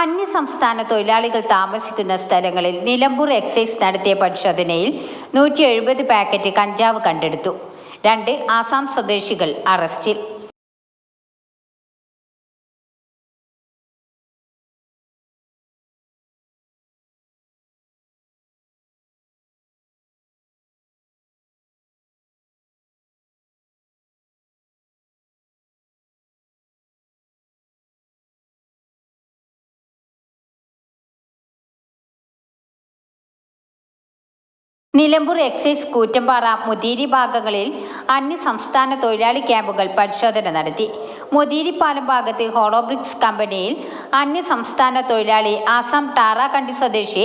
അന്യസംസ്ഥാന തൊഴിലാളികൾ താമസിക്കുന്ന സ്ഥലങ്ങളിൽ നിലമ്പൂർ എക്സൈസ് നടത്തിയ പരിശോധനയിൽ നൂറ്റി എഴുപത് പാക്കറ്റ് കഞ്ചാവ് കണ്ടെടുത്തു. രണ്ട് ആസാം സ്വദേശികൾ അറസ്റ്റിൽ. നിലമ്പൂർ എക്സൈസ് കൂറ്റമ്പാറ മുതിരി ഭാഗങ്ങളിൽ അന്യ സംസ്ഥാന തൊഴിലാളി ക്യാമ്പുകൾ പരിശോധന നടത്തി. മുതിരിപ്പാലം ഭാഗത്ത് ഹോളോബ്രിക്സ് കമ്പനിയിൽ അന്യ സംസ്ഥാന തൊഴിലാളി ആസാം ടാറാകണ്ടി സ്വദേശി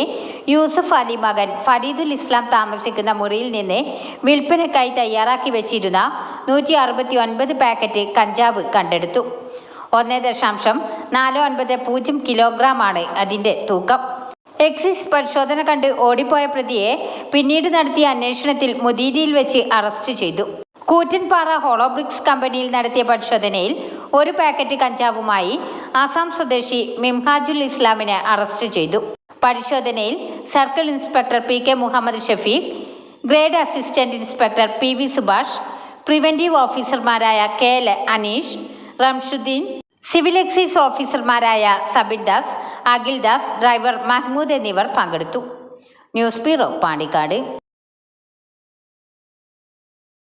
യൂസഫ് അലി മകൻ ഫരീദുൽ ഇസ്ലാം താമസിക്കുന്ന മുറിയിൽ നിന്ന് വിൽപ്പനയ്ക്കായി തയ്യാറാക്കി വെച്ചിരുന്ന നൂറ്റി അറുപത്തി ഒൻപത് പാക്കറ്റ് കഞ്ചാവ് കണ്ടെടുത്തു. ഒന്ന് ദശാംശം നാല് ഒൻപത് പൂജ്യം കിലോഗ്രാമാണ് അതിന്റെ തൂക്കം. എക്സൈസ് പരിശോധന കണ്ട് ഓടിപ്പോയ പ്രതിയെ പിന്നീട് നടത്തിയ അന്വേഷണത്തിൽ മുദീരിയിൽ വെച്ച് അറസ്റ്റ് ചെയ്തു. കൂറ്റൻപാറ ഹോളോബ്രിക്സ് കമ്പനിയിൽ നടത്തിയ പരിശോധനയിൽ ഒരു പാക്കറ്റ് കഞ്ചാവുമായി ആസാം സ്വദേശി മിംഹാജുൽ ഇസ്ലാമിനെ അറസ്റ്റ് ചെയ്തു. പരിശോധനയിൽ circle inspector P K Muhammad Shafeeq grade assistant inspector P V Subhash preventive ഓഫീസർമാരായ K L Aneesh Ramshuddeen civil excise ഓഫീസർമാരായ സബിൻ ദാസ് അഖിൽ ദാസ് ഡ്രൈവർ മഹ്മൂദ് എന്നിവർ പങ്കെടുത്തു ന്യൂസ് ബ്യൂറോ പാണ്ടിക്കാട്